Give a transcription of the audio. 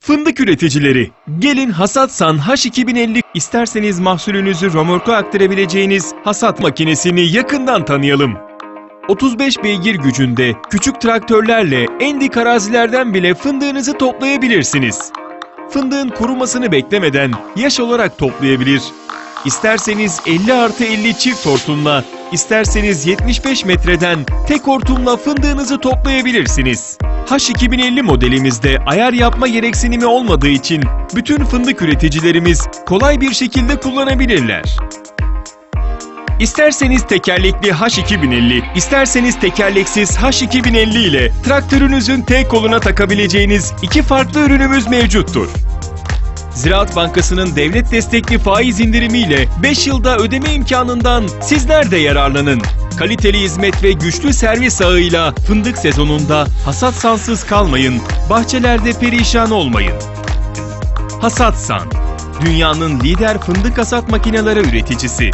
Fındık üreticileri, gelin Hasatsan H2050 isterseniz mahsulünüzü romorka aktarabileceğiniz hasat makinesini yakından tanıyalım. 35 beygir gücünde küçük traktörlerle en dik arazilerden bile fındığınızı toplayabilirsiniz. Fındığın kurumasını beklemeden yaş olarak toplayabilir. İsterseniz 50 artı 50 çift hortumla, isterseniz 75 metreden tek hortumla fındığınızı toplayabilirsiniz. H2050 modelimizde ayar yapma gereksinimi olmadığı için bütün fındık üreticilerimiz kolay bir şekilde kullanabilirler. İsterseniz tekerlekli H2050, isterseniz tekerleksiz H2050 ile traktörünüzün tek koluna takabileceğiniz iki farklı ürünümüz mevcuttur. Ziraat Bankası'nın devlet destekli faiz indirimiyle 5 yılda ödeme imkanından sizler de yararlanın. Kaliteli hizmet ve güçlü servis ağıyla fındık sezonunda hasat sansız kalmayın, bahçelerde perişan olmayın. Hasatsan, dünyanın lider fındık hasat makineleri üreticisi.